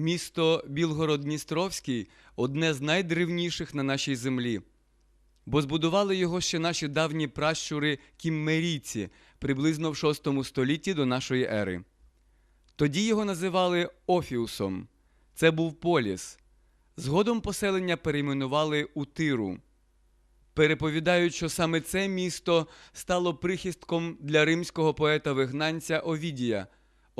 Місто Білгород-Дністровський одне з найдревніших на нашій землі, бо збудували його ще наші давні пращури кіммерійці приблизно в VI столітті до нашої ери. Тоді його називали Офіусом. Це був поліс. Згодом поселення перейменували у Тиру. Переповідають, що саме це місто стало прихистком для римського поета-вигнанця Овідія.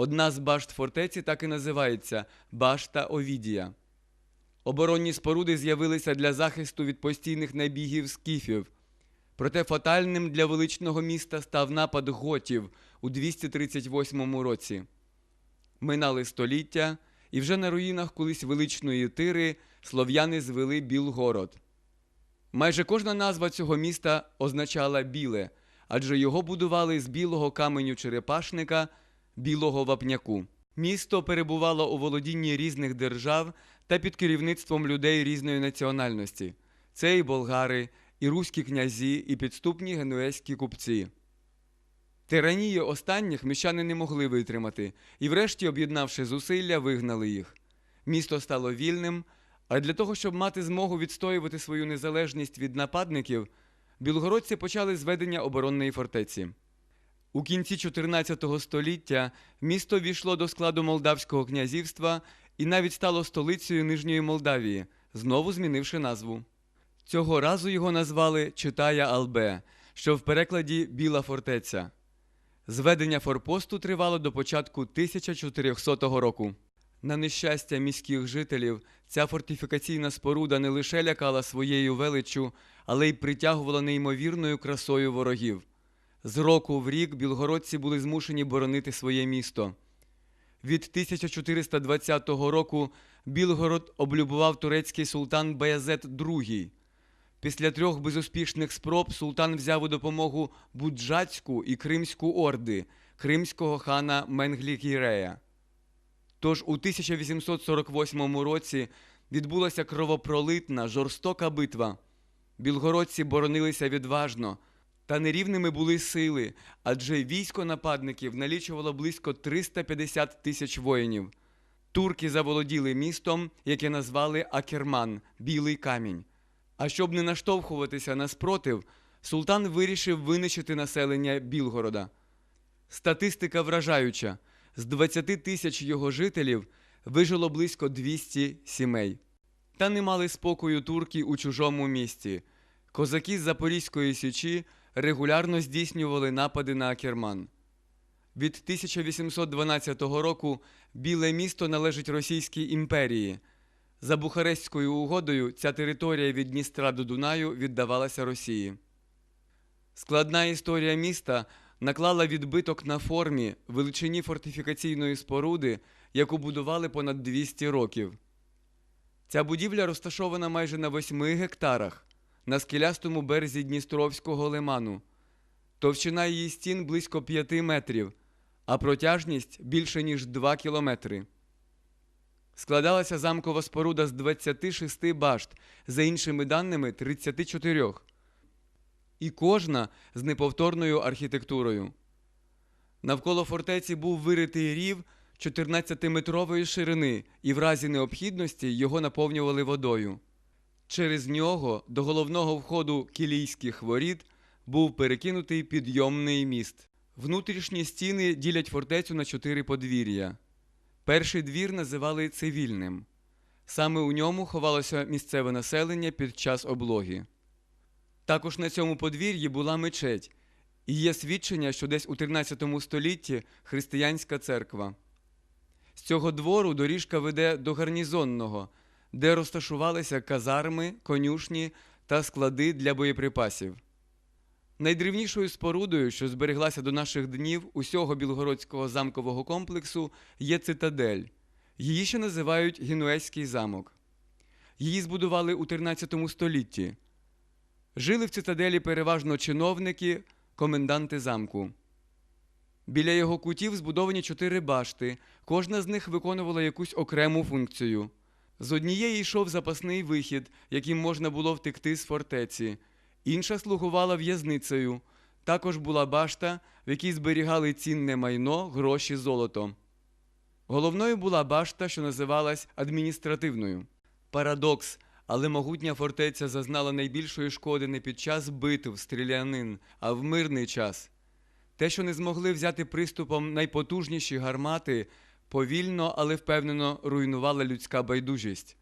Одна з башт фортеці так і називається Башта Овідія. Оборонні споруди з'явилися для захисту від постійних набігів скіфів. Проте фатальним для величного міста став напад готів у 238 році. Минали століття, і вже на руїнах колись величної тири слов'яни звели Білгород. Майже кожна назва цього міста означала біле, адже його будували з білого каменю черепашника, білого вапняку. Місто перебувало у володінні різних держав та під керівництвом людей різної національності. Це і болгари, і руські князі, і підступні генуезькі купці. Тиранії останніх міщани не могли витримати, і, врешті, об'єднавши зусилля, вигнали їх. Місто стало вільним, а для того, щоб мати змогу відстоювати свою незалежність від нападників, білгородці почали зведення оборонної фортеці. У кінці 14 століття місто війшло до складу Молдавського князівства і навіть стало столицею Нижньої Молдавії, знову змінивши назву. Цього разу його назвали Читая Албе, що в перекладі Біла фортеця. Зведення форпосту тривало до початку 1400 року. На нещастя міських жителів ця фортифікаційна споруда не лише лякала своєю величчю, але й притягувала неймовірною красою ворогів. З року в рік білгородці були змушені боронити своє місто. Від 1420 року Білгород облюбував турецький султан Баязет II. Після трьох безуспішних спроб султан взяв у допомогу Буджацьку і Кримську орди кримського хана Менглі-Гірея. Тож у 1848 році відбулася кровопролитна жорстока битва. Білгородці боронилися відважно, та нерівними були сили, адже військо нападників налічувало близько 350 тисяч воїнів. Турки заволоділи містом, яке назвали Акерман Білий камінь. А щоб не наштовхуватися на спротив, султан вирішив винищити населення Білгорода. Статистика вражаюча: з 20 тисяч його жителів вижило близько 200 сімей. Та не мали спокою турки у чужому місті. Козаки з Запорізької січі регулярно здійснювали напади на Акерман. Від 1812 року Біле місто належить Російській імперії. За Бухарестською угодою ця територія від Дністра до Дунаю віддавалася Росії. Складна історія міста наклала відбиток на формі величині фортифікаційної споруди, яку будували понад 200 років. Ця будівля розташована майже на 8 гектарах на скелястому березі Дністровського лиману. Товщина її стін близько 5 метрів, а протяжність більше ніж 2 кілометри. Складалася замкова споруда з 26 башт, за іншими даними 34. І кожна з неповторною архітектурою. Навколо фортеці був виритий рів 14-метрової ширини, і в разі необхідності його наповнювали водою. Через нього до головного входу кілійських воріт був перекинутий підйомний міст. Внутрішні стіни ділять фортецю на чотири подвір'я. Перший двір називали цивільним. Саме у ньому ховалося місцеве населення під час облоги. Також на цьому подвір'ї була мечеть, і є свідчення, що десь у 13 столітті християнська церква. З цього двору доріжка веде до гарнізонного, де розташувалися казарми, конюшні та склади для боєприпасів. Найдрівнішою спорудою, що збереглася до наших днів усього білгородського замкового комплексу, є цитадель. Її ще називають Генуезький замок. Її збудували у 13 столітті. Жили в цитаделі переважно чиновники, коменданти замку. Біля його кутів збудовані чотири башти, кожна з них виконувала якусь окрему функцію. З однієї йшов запасний вихід, яким можна було втекти з фортеці, інша слугувала в'язницею. Також була башта, в якій зберігали цінне майно, гроші, золото. Головною була башта, що називалась адміністративною. Парадокс, але могутня фортеця зазнала найбільшої шкоди не під час битв, стрілянин, а в мирний час. Те, що не змогли взяти приступом найпотужніші гармати, повільно, але впевнено руйнувала людська байдужість.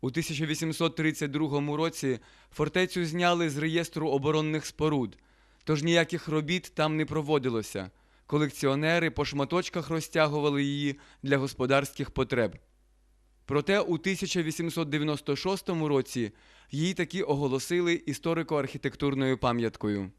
У 1832 році фортецю зняли з реєстру оборонних споруд, тож ніяких робіт там не проводилося. Колекціонери по шматочках розтягували її для господарських потреб. Проте у 1896 році її таки оголосили історико-архітектурною пам'яткою.